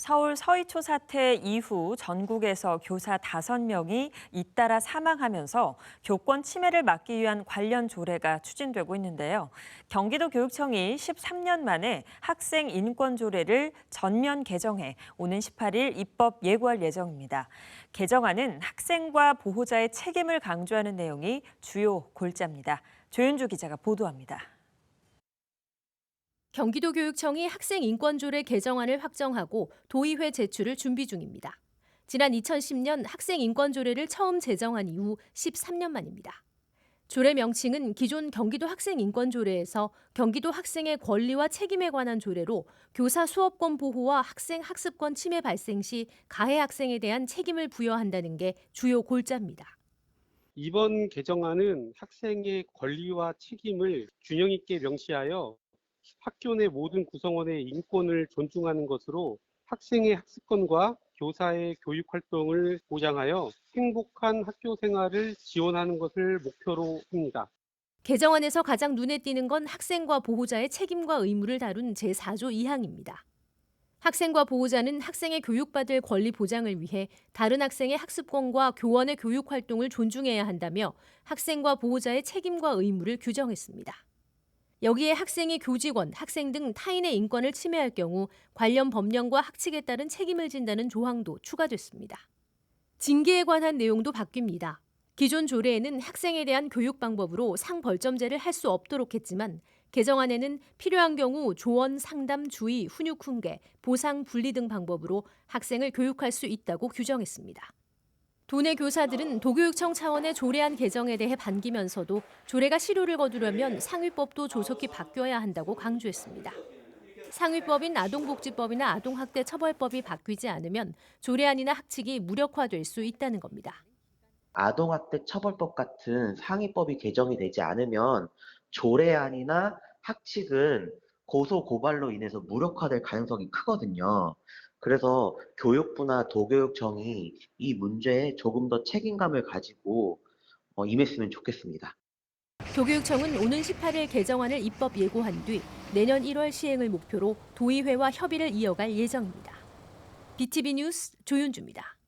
서울 서희초 사태 이후 전국에서 교사 5명이 잇따라 사망하면서 교권 침해를 막기 위한 관련 조례가 추진되고 있는데요. 경기도 교육청이 13년 만에 학생 인권 조례를 전면 개정해 오는 18일 입법 예고할 예정입니다. 개정안은 학생과 보호자의 책임을 강조하는 내용이 주요 골자입니다. 조윤주 기자가 보도합니다. 경기도교육청이 학생 인권조례 개정안을 확정하고 도의회 제출을 준비 중입니다. 지난 2010년 학생 인권조례를 처음 제정한 이후 13년 만입니다. 조례 명칭은 기존 경기도 학생 인권 조례에서 경기도 학생의 권리와 책임에 관한 조례로 교사 수업권 보호와 학생 학습권 침해 발생 시 가해 학생에 대한 책임을 부여한다는 게 주요 골자입니다. 이번 개정안은 학생의 권리와 책임을 균형 있게 명시하여 학교 내 모든 구성원의 인권을 존중하는 것으로 학생의 학습권과 교사의 교육 활동을 보장하여 행복한 학교 생활을 지원하는 것을 목표로 합니다. 개정안에서 가장 눈에 띄는 건 학생과 보호자의 책임과 의무를 다룬 제4조 2항입니다. 학생과 보호자는 학생의 교육받을 권리 보장을 위해 다른 학생의 학습권과 교원의 교육 활동을 존중해야 한다며 학생과 보호자의 책임과 의무를 규정했습니다. 여기에 학생이 교직원, 학생 등 타인의 인권을 침해할 경우 관련 법령과 학칙에 따른 책임을 진다는 조항도 추가됐습니다. 징계에 관한 내용도 바뀝니다. 기존 조례에는 학생에 대한 교육 방법으로 상벌점제를 할 수 없도록 했지만 개정안에는 필요한 경우 조언, 상담, 주의, 훈육 훈계, 보상, 분리 등 방법으로 학생을 교육할 수 있다고 규정했습니다. 도내 교사들은 도교육청 차원의 조례안 개정에 대해 반기면서도 조례가 실효를 거두려면 상위법도 조속히 바뀌어야 한다고 강조했습니다. 상위법인 아동복지법이나 아동학대 처벌법이 바뀌지 않으면 조례안이나 학칙이 무력화될 수 있다는 겁니다. 아동학대 처벌법 같은 상위법이 개정이 되지 않으면 조례안이나 학칙은 고소 고발로 인해서 무력화될 가능성이 크거든요. 그래서 교육부나 도교육청이 이 문제에 조금 더 책임감을 가지고 어, 임했으면 좋겠습니다. 도교육청은 오는 18일 개정안을 입법 예고한 뒤 내년 1월 시행을 목표로 도의회와 협의를 이어갈 예정입니다. BTV 뉴스 조윤주입니다.